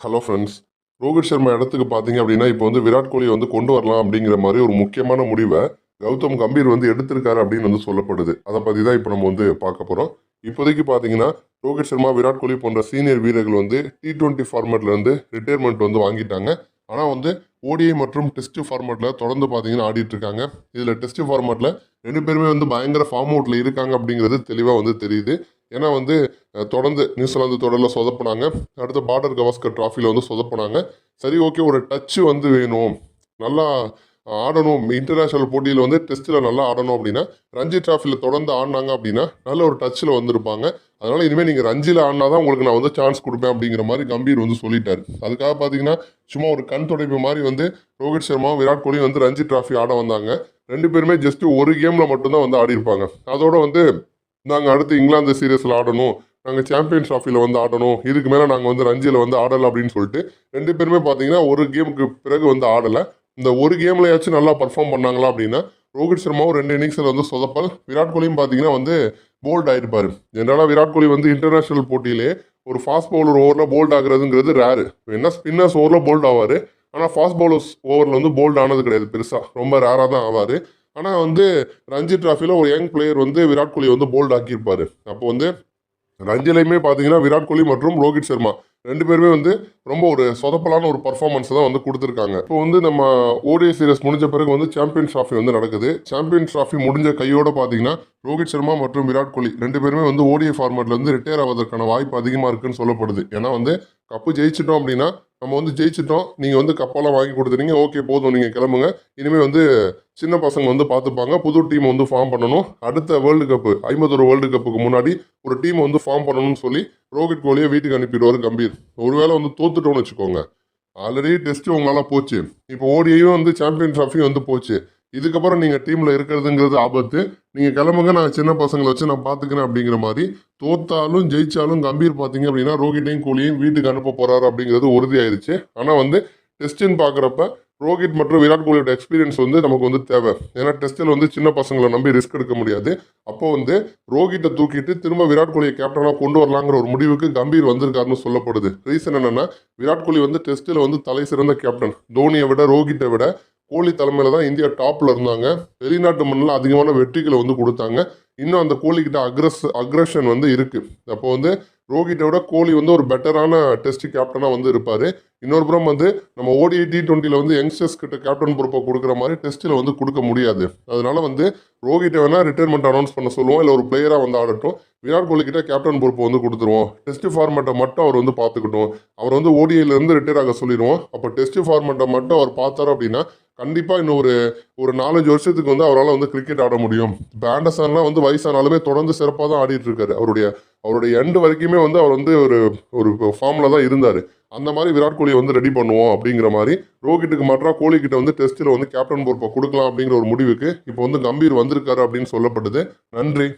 Hello friends Rohit Sharma இடத்துக்கு பார்த்தீங்க அப்படின்னா இப்போ வந்து விராட் கோலியை வந்து கொண்டு வரலாம் அப்படிங்கிற மாதிரி ஒரு முக்கியமான முடிவை கௌதம் கம்பீர் வந்து எடுத்திருக்காரு அப்படின்னு வந்து சொல்லப்படுது. அதை பற்றி தான் இப்போ நம்ம வந்து பார்க்க போகிறோம் இப்போதைக்கு பார்த்தீங்கன்னா ரோஹித் சர்மா விராட் கோலி போன்ற சீனியர் வீரர்கள் வந்து டி டுவெண்ட்டி ஃபார்மேட்ல வந்து ரிட்டையர்மெண்ட் வந்து வாங்கிட்டாங்க. ஆனால் வந்து ஓடிஐ மற்றும் டெஸ்ட் ஃபார்மேட்டில் தொடர்ந்து பார்த்தீங்கன்னா ஆடிட்டு இருக்காங்க. இதில் டெஸ்ட் ஃபார்மேட்டில் ரெண்டு பேருமே வந்து பயங்கர ஃபார்ம் அவுட்டில் இருக்காங்க அப்படிங்கிறது தெளிவாக வந்து தெரியுது. ஏன்னா வந்து தொடர்ந்து நியூசிலாந்து தொடரில் சொதப்புனாங்க. அடுத்து பார்டர் கவாஸ்கர் ட்ராஃபியில் வந்து சொதப்புனாங்க. சரி ஓகே ஒரு டச்சு வந்து வேணும். நல்லா ஆடணும். இன்டர்நேஷ்னல் போட்டியில் வந்து டெஸ்ட்டில் நல்லா ஆடணும் அப்படின்னா ரஞ்சி ட்ராஃபியில் தொடர்ந்து ஆடினாங்க அப்படின்னா நல்ல ஒரு டச்சில் வந்திருப்பாங்க. அதனால் இனிமேல் நீங்கள் ரஞ்சியில் ஆடினா தான் உங்களுக்கு நான் வந்து சான்ஸ் கொடுப்பேன் அப்படிங்கிற மாதிரி கம்பீர் வந்து சொல்லிட்டார். அதுக்காக பார்த்தீங்கன்னா சும்மா ஒரு கண் துடைப்பு மாதிரி வந்து ரோஹித் சர்மாவும் விராட் கோலியும் வந்து ரஞ்சி ட்ராஃபி ஆட வந்தாங்க. ரெண்டு பேருமே ஜஸ்ட்டு ஒரு கேமில் மட்டும்தான் வந்து ஆடி இருப்பாங்க அதோடு வந்து நாங்கள் அடுத்து இங்கிலாந்து சீரியஸில் ஆடணும். நாங்கள் சாம்பியன் ட்ராஃபியில் வந்து ஆடணும். இதுக்கு மேலே நாங்கள் வந்து ரஞ்சியில் வந்து ஆடலை அப்படின்னு சொல்லிட்டு ரெண்டு பேருமே பார்த்தீங்கன்னா ஒரு கேமுக்கு பிறகு வந்து ஆடலை. இந்த ஒரு கேம்லயாச்சும் நல்லா பர்ஃபார்ம் பண்ணாங்களா அப்படின்னா ரோஹித் சர்மாவும் ரெண்டு இன்னிங்ஸில் வந்து சொதப்பல். விராட் கோலியும் பார்த்தீங்கன்னா வந்து போல்ட் ஆகிருப்பார் ஜென்ரலாக விராட் கோலி வந்து இன்டர்நேஷ்னல் போட்டியிலே ஒரு ஃபாஸ்ட் பவுலர் ஓவரில் போல்ட் ஆகுறதுங்கிறது ரேரு என்ன ஸ்பின்னர்ஸ் ஓவரில் போல்ட் ஆவார். ஆனால் ஃபாஸ்ட் பவுலர்ஸ் ஓவரில் வந்து போல்ட் ஆனது கிடையாது. பெருசாக ரொம்ப ரேராக தான் ஆவார். ஆனால் வந்து ரஞ்சி டிராஃபியில் ஒரு யங் பிளேயர் வந்து விராட் கோலி வந்து போல்ட் ஆக்கியிருப்பார். அப்போ வந்து ரஞ்சிலையுமே பார்த்தீங்கன்னா விராட் கோலி மற்றும் ரோஹித் சர்மா ரெண்டு பேருமே வந்து ரொம்ப ஒரு சொதப்பலான ஒரு பர்ஃபார்மன்ஸ் தான் வந்து கொடுத்துருக்காங்க. இப்போ வந்து நம்ம ஓடிஐ சீரியஸ் முடிஞ்ச பிறகு வந்து சாம்பியன் ட்ராஃபி வந்து நடக்குது. சாம்பியன் ட்ராஃபி முடிஞ்ச கையோட பார்த்தீங்கன்னா ரோஹித் சர்மா மற்றும் விராட் கோலி ரெண்டு பேருமே வந்து ஓடிஐ ஃபார்மேட்ல இருந்து ரிட்டையர் ஆவதற்கான வாய்ப்பு அதிகமாக இருக்குன்னு சொல்லப்படுது. ஏன்னா வந்து கப்பு ஜெயிச்சிட்டோம் அப்படின்னா நம்ம வந்து ஜெயிச்சிட்டோம். நீங்கள் வந்து கப்பெல்லாம் வாங்கி கொடுத்துறீங்க ஓகே போதும். நீங்கள் கிளம்புங்க. இனிமேல் வந்து சின்ன பசங்க வந்து பார்த்துப்பாங்க புது டீம் வந்து ஃபார்ம் பண்ணணும். அடுத்த வேர்ல்டு கப்பு ஐம்பத்தொரு வேர்ல்டு கப்புக்கு முன்னாடி ஒரு டீம் வந்து ஃபார்ம் பண்ணணும்னு சொல்லி ரோஹித் கோலியை வீட்டுக்கு அனுப்பிடுவார் கம்பீர். ஒருவேளை வந்து தோத்துட்டோம்னு வச்சுக்கோங்க. ஆல்ரெடி டெஸ்ட்டு உங்களால் போச்சு. இப்போ ஓடியும் வந்து சாம்பியன் ட்ராஃபியும் வந்து போச்சு. இதுக்கப்புறம் நீங்கள் டீமில் இருக்கிறதுங்கிறது ஆபத்து. நீங்கள் கிளம்புங்க நான் சின்ன பசங்களை வச்சு நான் பார்த்துக்கிறேன் அப்படிங்கிற மாதிரி தோத்தாலும் ஜெயித்தாலும் கம்பீர் பார்த்தீங்க அப்படின்னா ரோஹிட்டையும் கோலியையும் வீட்டுக்கு அனுப்ப போகிறாரு அப்படிங்கிறது உறுதியாயிருச்சு. ஆனால் வந்து டெஸ்ட்டுன்னு பார்க்குறப்ப ரோஹித் மற்றும் விராட் கோலியோட எக்ஸ்பீரியன்ஸ் வந்து நமக்கு வந்து தேவை. ஏன்னா டெஸ்ட்டில் வந்து சின்ன பசங்களை நம்பி ரிஸ்க் எடுக்க முடியாது. அப்போ வந்து ரோஹித்தை தூக்கிட்டு திரும்ப விராட் கோலியை கேப்டனாக கொண்டு வரலாங்கிற ஒரு முடிவுக்கு கம்பீர் வந்திருக்காருன்னு சொல்லப்படுது. ரீசன் என்னென்னா விராட் கோலி வந்து டெஸ்ட்டில் வந்து தலை சிறந்த கேப்டன் தோனியை விட ரோஹித்தை விட கோலி தலைமையில் தான் இந்தியா டாப்பில் இருந்தாங்க. வெளிநாட்டு மண்ணில் அதிகமான வெற்றிகளை வந்து கொடுத்தாங்க. இன்னும் அந்த கோலிக்கிட்ட அக்ரஸ் அக்ரஷன் வந்து இருக்குது அப்போ வந்து ரோஹிட்டை விட கோலி வந்து ஒரு பெட்டரான டெஸ்ட் கேப்டனாக வந்து இருப்பார். இன்னொரு புறம் வந்து நம்ம ஓடிஐ டி டுவெண்ட்டியில் வந்து யங்ஸ்டர்ஸ் கிட்ட கேப்டன் பொறுப்பை கொடுக்குற மாதிரி டெஸ்ட்டில் வந்து கொடுக்க முடியாது. அதனால வந்து ரோஹிட்டை வேணால் ரிட்டைர்மெண்ட் அனௌன்ஸ் பண்ண சொல்லுவோம். இல்லை ஒரு பிளேயராக வந்து ஆடட்டும். விராட் கோலி கிட்ட கேப்டன் பொறுப்பை வந்து கொடுத்துருவோம். டெஸ்ட் ஃபார்மேட்டை மட்டும் அவர் வந்து பார்த்துக்கிட்டோம். அவர் வந்து ஓடிஐலேருந்து ரிட்டையர் ஆக சொல்லிடுவோம். அப்போ டெஸ்ட் ஃபார்மேட்டை மட்டும் அவர் பார்த்தாரு அப்படின்னா கண்டிப்பாக இன்னும் ஒரு ஒரு நாலஞ்சு வருஷத்துக்கு வந்து அவரால் வந்து கிரிக்கெட் ஆட முடியும். இப்போ ஆண்டர்சன்லாம் வந்து வயசானாலுமே தொடர்ந்து சிறப்பாக தான் ஆடிட்டு இருக்காரு. அவருடைய அவருடைய எண்டு வரைக்குமே வந்து அவர் வந்து ஒரு ஒரு ஃபார்மில் தான் இருந்தார். அந்த மாதிரி விராட் கோலியை வந்து ரெடி பண்ணுவோம் அப்படிங்கிற மாதிரி ரோஹிட்டுக்கு மாற்றா கோலி கிட்ட வந்து டெஸ்ட்டில் வந்து கேப்டன் பொறுப்பை கொடுக்கலாம் அப்படிங்கிற ஒரு முடிவுக்கு இப்போ வந்து கம்பீர் வந்திருக்காரு அப்படின்னு சொல்லப்படுது. நன்றி.